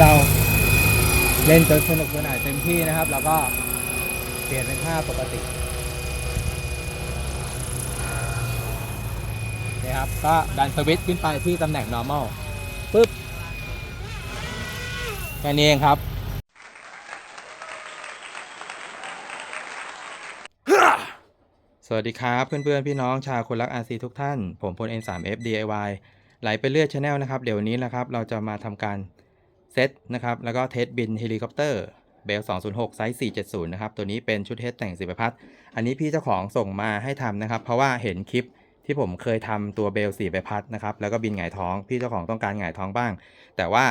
เราเล่นจนสนุกสนานเต็มที่นะครับ แล้วก็เปลี่ยนเป็นท่าปกตินี่ครับก็ดันสวิตช์ขึ้นไปที่ตำแหน่ง normal ปึ๊บแค่นี้เองครับสวัสดีครับเพื่อนๆ พี่น้องชาวคนรัก RC ทุกท่าน ผมพล N3F DIY ไหลไปเลือดชาแนลนะครับ เดี๋ยวนนี้นะครับ เราจะมาทำการ เซตนะครับ แล้วก็เทสบินเฮลิคอปเตอร์เบล206 ไซส์ 470 นะครับ ตัวนี้เป็นชุดเทสแต่งสีใบพัดอันนี้พี่เจ้าของส่งมาให้ทำนะครับ เพราะว่าเห็นคลิปที่ผมเคยทำตัวเบลสีใบพัดนะครับ แล้วก็บินหงายท้อง พี่เจ้าของต้องการหงายท้องบ้าง แต่ว่า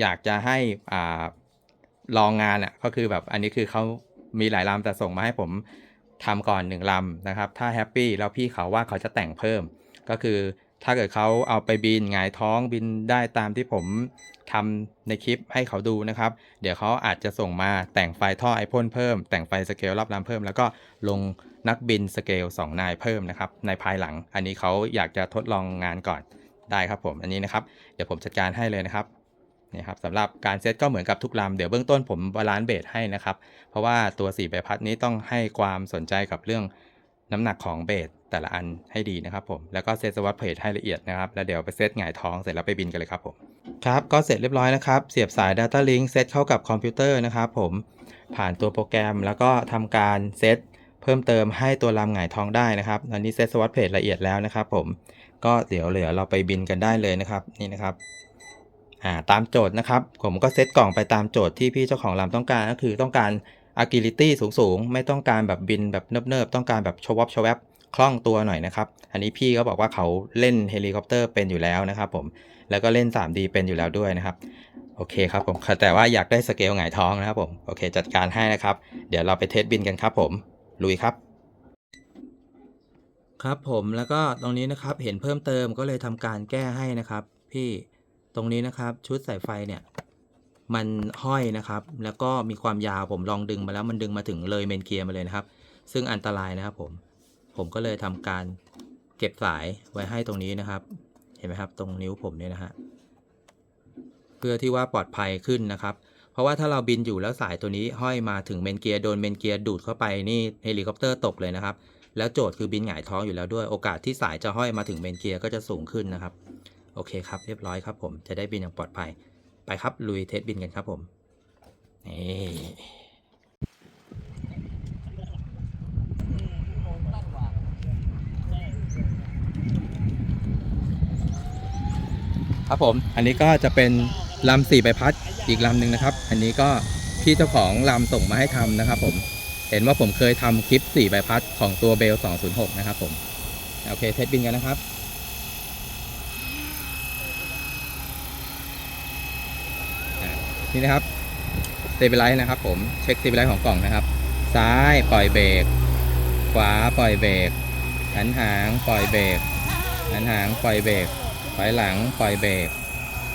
อยากจะให้อ่าลองงานอะ ก็คือแบบอันนี้คือเขามีหลายลำแต่ส่งมาให้ผมทำก่อน1ลำนะครับ ถ้าแฮปปี้แล้วพี่เขาว่าเขาจะแต่งเพิ่ม ก็คือ ถ้าเกิดเขาเอาไปบินหงายท้องบินได้ตามที่ผมทำในคลิปให้เขาดูนะครับ เดี๋ยวเขาอาจจะส่งมาแต่งไฟท่อไอพ่นเพิ่ม แต่งไฟสเกลรอบลำเพิ่ม แล้วก็ลงนักบินสเกล2นายเพิ่มนะครับในภายหลัง อันนี้เขาอยากจะทดลองงานก่อนได้ครับผมอันนี้นะครับเดี๋ยวผมจัดการให้เลยนะครับนี่ครับสำหรับการเซตก็เหมือนกับทุกลำเดี๋ยวเบื้องต้นผมบาลานซ์เบสให้นะครับ เพราะว่าตัวสีใบพัดนี้ต้องให้ความสนใจกับเรื่อง น้ำหนักของเบสแต่ละอันให้ดีนะครับผม แล้วก็เซตสวัสดเพจให้ละเอียดนะครับ แล้วเดี๋ยวไปเซตหงายท้องเสร็จแล้วไปบินกันเลยครับผม ครับ ก็เสร็จเรียบร้อยนะครับ เสียบสาย Data Link เซตเข้ากับคอมพิวเตอร์นะครับผม ผ่านตัวโปรแกรมแล้วก็ทำการเซตเพิ่มเติมให้ตัวลำหงายท้องได้นะครับ อันนี้เซตสวัสดเพจละเอียดแล้วนะครับผม ก็เดี๋ยวเหลือเราไปบินกันได้เลยนะครับ นี่นะครับอ่าตามโจทย์นะครับ ผมก็เซตกล่องไปตามโจทย์ที่พี่เจ้าของลำต้องการก็คือต้องการ agility สูงๆ ไม่ต้องการแบบบินแบบเนิบๆ ต้องการแบบชวับชวับคล่องตัวหน่อยนะครับ อันนี้พี่เขาบอกว่าเขาเล่นเฮลิคอปเตอร์เป็นอยู่แล้วนะครับผม แล้วก็เล่น 3D เป็นอยู่แล้วด้วยนะครับ โอเคครับผม แต่ว่าอยากได้สเกลหงายท้องนะครับผม โอเค จัดการให้นะครับ เดี๋ยวเราไปเทสบินกันครับผม ลุยครับ ครับผมแล้วก็ตรงนี้นะครับเห็นเพิ่มเติมก็เลยทำการแก้ให้นะครับ พี่ตรงนี้นะครับชุดสายไฟเนี่ย มันห้อยนะครับ แล้วก็มีความยาวผมลองดึงมาแล้วมันดึงมาถึงเลยเมนเกียร์มาเลยนะครับ ซึ่งอันตรายนะครับผมผมก็เลยทำการเก็บสายไว้ให้ตรงนี้นะครับ เห็นไหมครับตรงนิ้วผมเนี่ยนะฮะเพื่อที่ว่าปลอดภัยขึ้นนะครับ เพราะว่าถ้าเราบินอยู่แล้วสายตัวนี้ห้อยมาถึงเมนเกียร์โดนเมนเกียร์ดูดเข้าไปนี่เฮลิคอปเตอร์ตกเลยนะครับ แล้วโจทย์คือบินหงายท้องอยู่แล้วด้วยโอกาสที่สายจะห้อยมาถึงเมนเกียร์ก็จะสูงขึ้นนะครับ โอเคครับเรียบร้อยครับผมจะได้บินอย่างปลอดภัย ไปครับ ลุยเทสบินกันครับผมนี่ครับผม อันนี้ก็จะเป็นลำสี่ใบพัดอีกลำหนึ่งนะครับ อันนี้ก็พี่เจ้าของลำส่งมาให้ทำนะครับผม เห็นว่าผมเคยทำคลิป4ใบพัดของตัวเบล206 นะครับผม โอเคเทสบินกันนะครับ อ่า นี่นะครับเซเบไลท์นะครับผมเช็คเซเบไลท์ของกล่องนะครับ ซ้ายปล่อยเบรกขวาปล่อยเบรกหันหางปล่อยเบรกหันหางปล่อยเบรกถอยหลังปล่อยเบรก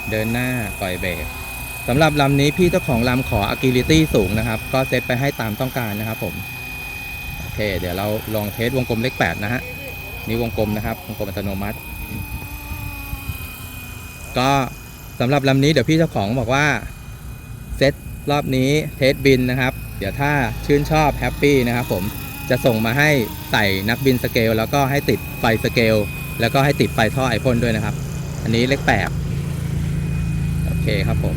เดินหน้าปล่อยเบรกสำหรับลำนี้พี่เจ้าของลำขอ agility สูงนะครับ ก็เซตไปให้ตามต้องการนะครับผมโอเค เดี๋ยวเราลองเทสวงกลมเลข8นะฮะนี่วงกลมนะครับวงกลมอัตโนมัติ ก็สำหรับลำนี้เดี๋ยวพี่เจ้าของบอกว่า รอบนี้เทสบินนะครับ เดี๋ยวถ้าชื่นชอบแฮปปี้นะครับผมจะส่งมาให้ใส่นักบินสเกล แล้วก็ให้ติดไฟสเกล แล้วก็ให้ติดไฟท่อไอพ่นด้วยนะครับ อันนี้เลขแปดโอเคครับผม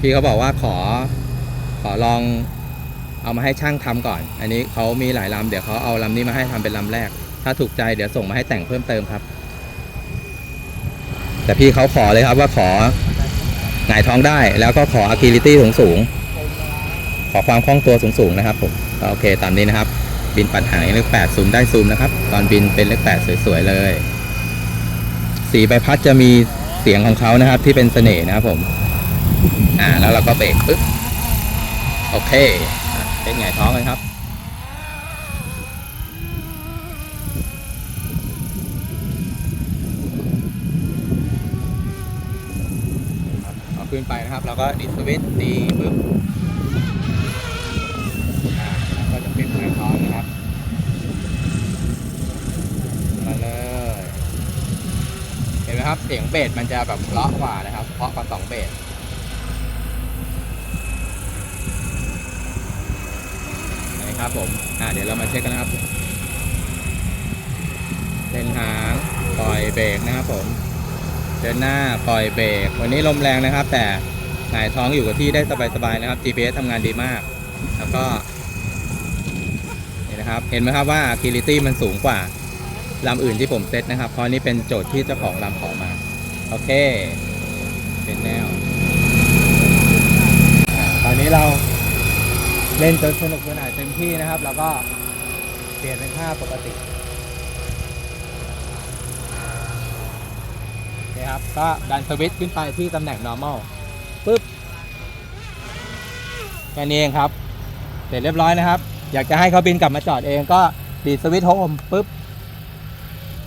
พี่เขาบอกว่าขอขอลองเอามาให้ช่างทำก่อน อันนี้เขามีหลายลำเดี๋ยวเขาเอาลำนี้มาให้ทำเป็นลำแรก ถ้าถูกใจเดี๋ยวส่งมาให้แต่งเพิ่มเติมครับ แต่พี่เขาขอเลยครับว่าขอ หงายท้องได้แล้วก็ขอ agility สูงสูงๆขอความคล่องตัวสูงสูงๆนะครับผมโอเคตามนี้นะครับ บินปัดหางเลขแปดซูมได้ซูมนะครับ ตอนบินเป็นเลขแปดสวยๆเลย สีใบพัดจะมีเสียงของเขานะครับ ที่เป็นเสน่ห์นะครับผม อ่า แล้วเราก็เบรกปึ๊บโอเคเป็นไงายท้องเลยครับ ขึ้นไปนะครับ เราก็ดิสวิตตีปึ๊บแล้วก็จะเป็นไงายท้องนะครับมาเลย เห็นไหมครับ เสียงเบสมันจะแบบเพราะกว่านะครับ เพราะกว่าสองเบสนะครับผม อ่าเดี๋ยวเรามาเช็คกันนะครับเส้นหางปล่อยเบรกนะครับผม เดินหน้าปล่อยเบรกวันนี้ลมแรงนะครับ แต่หงายท้องอยู่กับที่ได้สบายๆนะครับ GPS ทำงานดีมาก แล้วก็นี่นะครับ เห็นไหมครับว่า Agility มันสูงกว่าลำอื่นที่ผมเซตนะครับ เพราะนี่เป็นโจทย์ที่เจ้าของลำขอมา โอเค เป็นแนวตอนนี้เราเล่นจนสนุกสนานเต็มที่นะครับ แล้วก็เปลี่ยนเป็นท่าปกติ นี่ครับ ก็ดันสวิตช์ขึ้นไปที่ตำแหน่ง normal ปึ๊บแค่นี้เองครับ เสร็จเรียบร้อยนะครับ อยากจะให้เขาบินกลับมาจอดเองก็ดีสวิตช์โฮมปุ๊บ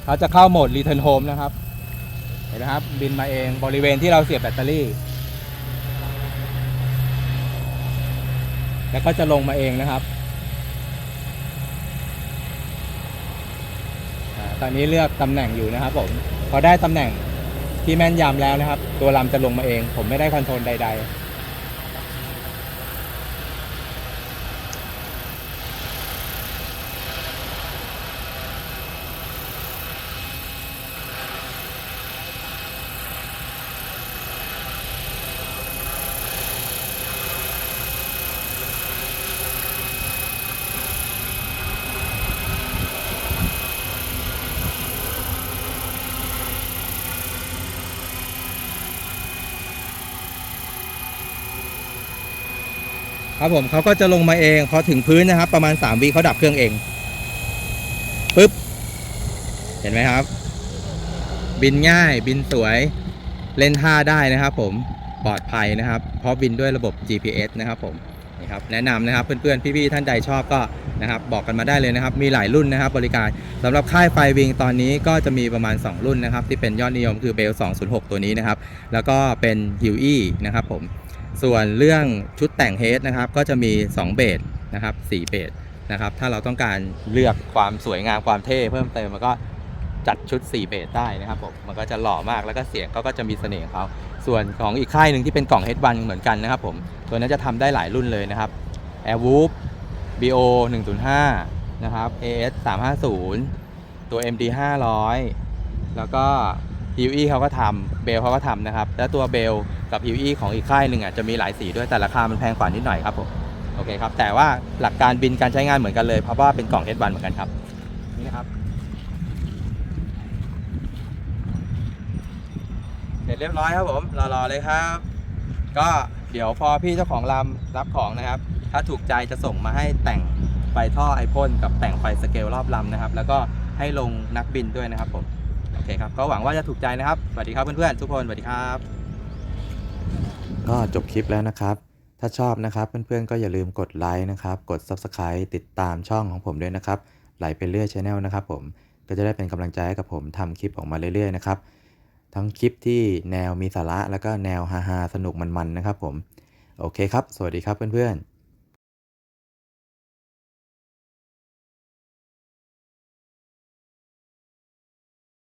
เขาจะเข้าโหมด Return Home นะครับ เห็นไหมครับ บินมาเองบริเวณที่เราเสียบแบตเตอรี่ แล้วก็จะลงมาเองนะครับตอนนี้เลือกตำแหน่งอยู่นะครับผม พอได้ตำแหน่ง ที่แม่นยำแล้วนะครับ ตัวลำจะลงมาเอง ผมไม่ได้คอนโทรลใด ๆ ครับผมเขาก็จะลงมาเองพอถึงพื้นนะครับ ประมาณ3วิเขาดับเครื่องเองปึ๊บเห็นไหมครับ บินง่ายบินสวยเล่นท่าได้นะครับ ผมปลอดภัยนะครับ เพราะบินด้วยระบบ GPS นะครับผมนี่ครับแนะนำนะครับเพื่อนๆพี่ๆท่านใดชอบก็นะครับบอกกันมาได้เลยนะครับ มีหลายรุ่นนะครับ บริการสำหรับค่ายไฟวิงตอนนี้ก็จะมีประมาณ 2 รุ่นนะครับ ที่เป็นยอดนิยมคือเบล206 ตัวนี้นะครับ แล้วก็เป็นฮิวอี้นะครับผม ส่วนเรื่องชุดแต่งเฮดนะครับก็จะมี 2 เบสนะครับ4เบสนะครับถ้าเราต้องการเลือกความสวยงามความเท่เพิ่มเติมมันก็จัดชุด 4 เบสได้นะครับผมมันก็จะหล่อมากแล้วก็เสียงเขาก็จะมีเสน่ห์ของเขาส่วนของอีกค่ายหนึ่งที่เป็นกล่อง H1 เหมือนกันนะครับผมตัวนั้นจะทำได้หลายรุ่นเลยนะครับ Airwhoop BO 105นะครับ AS 350ตัว MD 500แล้วก็ฮิวอี้เขาก็ทำเบลเขาก็ทำนะครับ แล้วตัวเบล กับฮิวอี้ของอีกค่ายหนึ่งอะจะมีหลายสีด้วยแต่ราคามันแพงกว่านิดหน่อยครับผมโอเคครับแต่ว่าหลักการบินการใช้งานเหมือนกันเลยเพราะว่าเป็นกล่อง H1 เหมือนกันครับนี่นะครับเสร็จเรียบร้อยครับผมรอๆเลยครับ ก็เดี๋ยวพอพี่เจ้าของลำรับของนะครับ ถ้าถูกใจจะส่งมาให้แต่งไฟท่อไอพ่นกับแต่งไฟสเกลรอบลำนะครับ แล้วก็ให้ลงนักบินด้วยนะครับผมโอเคครับก็หวังว่าจะถูกใจนะครับสวัสดีครับเพื่อนๆทุกคนสวัสดีครับ ก็จบคลิปแล้วนะครับ ถ้าชอบนะครับเพื่อนๆก็อย่าลืมกดไลค์นะครับ กด Subscribe ติดตามช่องของผมด้วยนะครับ ไหลไปเรื่อยชาแนลนะครับผม ก็จะได้เป็นกำลังใจให้กับผมทำคลิปออกมาเรื่อยๆนะครับ ทั้งคลิปที่แนวมีสาระแล้วก็แนวฮาๆสนุกมันๆนะครับผม โอเคครับ สวัสดีครับเพื่อนๆ